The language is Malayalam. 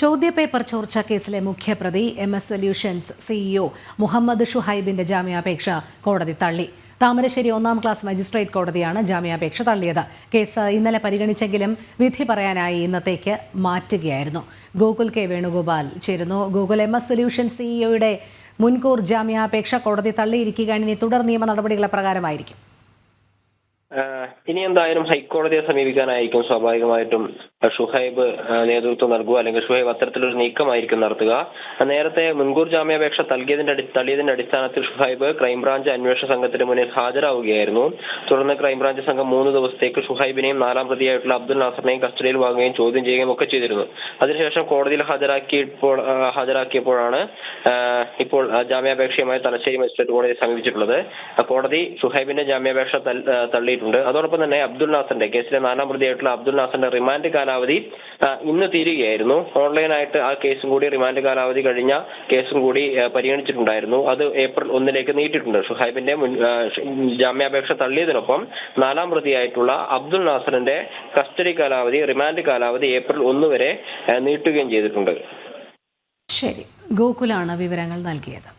ചോദ്യപേപ്പർ ചോർച്ച കേസിലെ മുഖ്യപ്രതി M S solutions CEO Muhammad ഷുഹൈബിന്റെ ജാമ്യാപേക്ഷ കോടതി തള്ളി. താമരശ്ശേരി ഒന്നാം ക്ലാസ് മജിസ്ട്രേറ്റ് കോടതിയാണ് ജാമ്യാപേക്ഷ തള്ളിയത്. കേസ് ഇന്നലെ പരിഗണിച്ചെങ്കിലും വിധി പറയാനായി ഇന്നത്തേക്ക് മാറ്റുകയായിരുന്നു. ഗോകുൽ കെ വേണുഗോപാൽ ചേരുന്നു. ഗോകുൽ എം എസ് സൊല്യൂഷൻ സിഇഒയുടെ മുൻകൂർ ജാമ്യാപേക്ഷ കോടതി തള്ളിയിരിക്കുകയാണ് ഇനി തുടർ നിയമ നടപടികളെ പ്രകാരമായിരിക്കും. ഇനി എന്തായാലും ഹൈക്കോടതിയെ സമീപിക്കാനായിരിക്കും സ്വാഭാവികമായിട്ടും. ഷുഹൈബ് നേതൃത്വം നൽകുക അല്ലെങ്കിൽ ഷുഹൈബ് അത്തരത്തിലൊരു നീക്കമായിരിക്കും നടത്തുക. നേരത്തെ മുൻകൂർ ജാമ്യാപേക്ഷ നൽകിയതിന്റെ തള്ളിയതിന്റെ അടിസ്ഥാനത്തിൽ ഷുഹൈബ് ക്രൈംബ്രാഞ്ച് അന്വേഷണ സംഘത്തിന് മുന്നിൽ ഹാജരാവുകയായിരുന്നു. തുടർന്ന് ക്രൈംബ്രാഞ്ച് സംഘം മൂന്ന് ദിവസത്തേക്ക് ഷുഹൈബിനെയും നാലാം പ്രതിയായിട്ടുള്ള അബ്ദുൽ നാസറിനെയും കസ്റ്റഡിയിൽ വാങ്ങുകയും ചോദ്യം ചെയ്യുകയും ഒക്കെ ചെയ്തിരുന്നു. അതിനുശേഷം കോടതിയിൽ ഹാജരാക്കിയപ്പോൾ ഹാജരാക്കിയപ്പോഴാണ് ഇപ്പോൾ ജാമ്യാപേക്ഷയുമായി തലശ്ശേരി മജിസ്ട്രേറ്റ് കോടതിയെ സമീപിച്ചിട്ടുള്ളത്. കോടതി ഷുഹൈബിന്റെ ജാമ്യാപേക്ഷ തള്ളിയിട്ടുണ്ട്. അതോടൊപ്പം തന്നെ അബ്ദുൾ നാസറിന്റെ കേസിലെ നാലാം പ്രതിയായിട്ടുള്ള അബ്ദുൾ നാസറിന്റെ റിമാൻഡ് കാലാവധി ഇന്ന് തീരുകയായിരുന്നു. ഓൺലൈനായിട്ട് ആ കേസും കൂടി റിമാൻഡ് കാലാവധി കഴിഞ്ഞ കേസും കൂടി പരിഗണിച്ചിട്ടുണ്ടായിരുന്നു. അത് ഏപ്രിൽ ഒന്നിലേക്ക് നീട്ടിയിട്ടുണ്ട്. ഷുഹൈബിന്റെ ജാമ്യാപേക്ഷ തള്ളിയതിനൊപ്പം നാലാം പ്രതിയായിട്ടുള്ള അബ്ദുൾ നാസറിന്റെ കസ്റ്റഡി കാലാവധി റിമാൻഡ് കാലാവധി ഏപ്രിൽ ഒന്ന് വരെ നീട്ടുകയും ചെയ്തിട്ടുണ്ട്. ശരി. ഗോകുലാണ് വിവരങ്ങൾ നൽകിയത്.